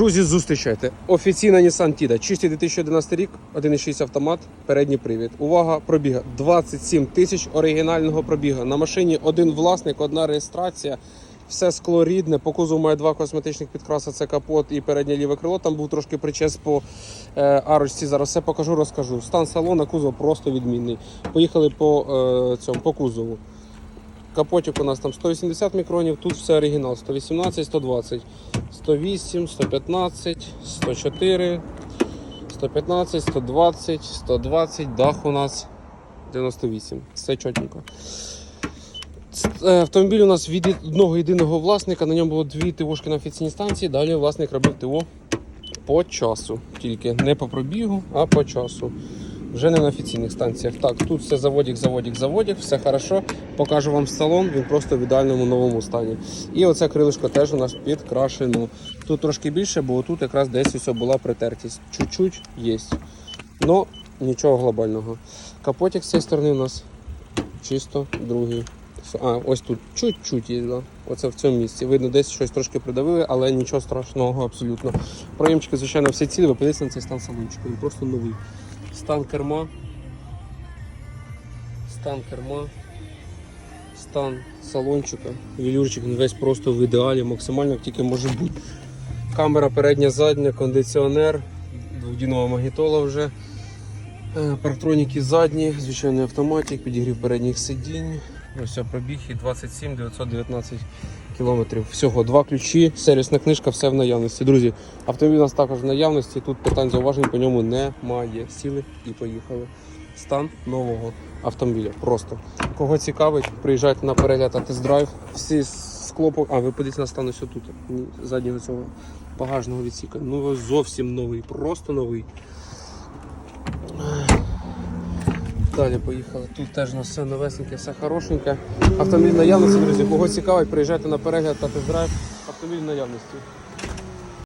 Друзі, зустрічайте. Офіційна Nissan Tida. Чистий 2011 рік, 1.6 автомат, передній привід. Увага, пробіга 27 тисяч оригінального пробіга. На машині один власник, одна реєстрація. Все скло рідне, по кузову має два косметичних підкраси, це капот і переднє ліве крило. Там був трошки причес по е, арочці. Зараз все покажу, розкажу. Стан салона, кузов просто відмінний. Поїхали по е, цьому по кузову. Капотик у нас там 180 мікронів, тут все оригінал. 118, 120, 108, 115, 104, 115, 120, 120, дах у нас 98. Все чотенько. Е, Автомобіль у нас від одного єдиного власника. На ньому було дві ТОшки на офіційній станції. Далі власник робив ТО по часу. Тільки не по пробігу, а по часу. Вже не на офіційних станціях. Так, тут все заводик, заводик, заводик, все хорошо. Покажу вам салон, він просто в ідеальному новому стані. І оце крилишко теж у нас підкрашено. Тут трошки більше, бо тут якраз десь ось була притертість. Чуть-чуть є. Но нічого глобального. Капотик з цієї сторони у нас чисто другий. А, ось тут чуть-чуть є. Оце в цьому місці. Видно, десь щось трошки придавили, але нічого страшного абсолютно. Проємчики, звичайно, всі цілі, ви подивіться на цей стан салончика. Він просто новий. Стан керма. Стан керма. Стан салончика. Велюрчик весь просто в ідеалі, максимально тільки може бути. Камера передня, задня, кондиціонер, двохдінова магнітола вже. Е, Парктроніки задні, звичайний автоматик, підігрів передніх сидінь. Ось пробіг і 27 919 кілометрів. Всього два ключі, сервісна книжка, все в наявності. Друзі, автомобіль у нас також в наявності. Тут питань зауважень по ньому немає. Сіли і поїхали. Стан нового автомобіля. Просто кого цікавить, приїжджайте на перегляд та тест-драйв. Всі склопу. А, ви подивіться на стан ось тут. ні, Заднього цього багажного відсіка. Ну зовсім новий, просто новий. Далі поїхали. Тут теж на все новесеньке, все хорошеньке. Автомобіль наявності, друзі. Кого цікавить, приїжджайте на перегляд та тест-драйв. Автомобіль наявності.